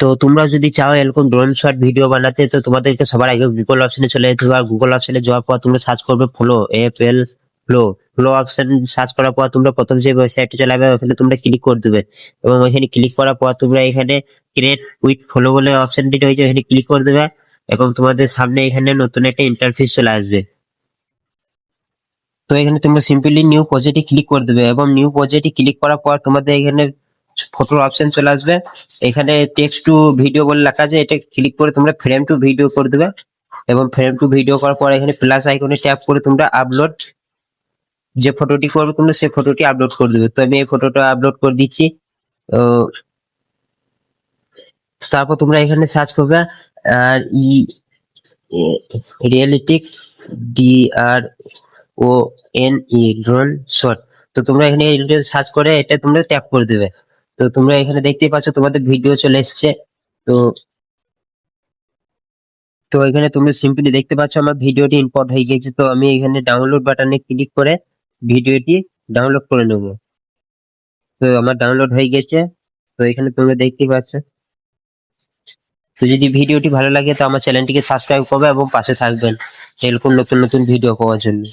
তো তোমরা যদি চাও এরকম ড্রোন শট ভিডিও বানাতে, তো তোমাদেরকে সবার আগে গুগল অপশনে চলে যেতে হবে। গুগল অপশনে যাওয়ার পর তোমরা সার্চ করবে flow F L flow flow option search করার পর তোমরা প্রথম যে ওয়েবসাইটে চলে যাবে ওখানে তোমরা ক্লিক করে দেবে। এবং ওইখানে ক্লিক করার পর তোমরা এখানে ক্রিয়েট উইথ ফ্লো বলে অপশনটি রয়েছে ওখানে ক্লিক করে দেবে। এবং তোমাদের সামনে এখানে নতুন একটা ইন্টারফেস চলে আসবে। তো এখানে তোমরা সিম্পলি নিউ প্রজেক্টে ক্লিক করে দেবে। এবং নিউ প্রজেক্টে ক্লিক করার পর তোমাদের এখানে ফটোর অপশন চলে আসবে। এখানে টেক্সট টু ভিডিও বলে লেখা আছে, এটা ক্লিক করে তোমরা ফ্রেম টু ভিডিও করে দেবে। এবং ফ্রেম টু ভিডিও করার পর এখানে প্লাস আইকনে ট্যাপ করে তোমরা আপলোড যে ফটোটি করবে, তোমরা সেই ফটোটি আপলোড করে দেবে। তো আমি এই ফটোটা আপলোড করে দিচ্ছি। তারপর তোমরা এখানে সার্চ করবে R E realistic D R O N E drone shot তো তোমরা এখানে সার্চ করে এটা তোমরা ট্যাপ করে দেবে। তো তোমরা এখানে দেখতেই পাচ্ছ, তোমাদের ভিডিও চলে এসছে। তো তো এখানে তোমরা সিম্পলি দেখতে পাচ্ছ, আমার ভিডিওটি ইম্পোর্ট হয়ে গেছে তো আমি এখানে ডাউনলোড বাটনে ক্লিক করে ভিডিওটি ডাউনলোড করে নেব। তো আমার ডাউনলোড হয়ে গেছে। তো এখানে তোমরা দেখতেই পাচ্ছ। তো যদি ভিডিওটি ভালো লাগে, তো আমার চ্যানেলটিকে সাবস্ক্রাইব করবে এবং পাশে থাকবেন। এরকম নতুন নতুন ভিডিও পাওয়ার জন্য।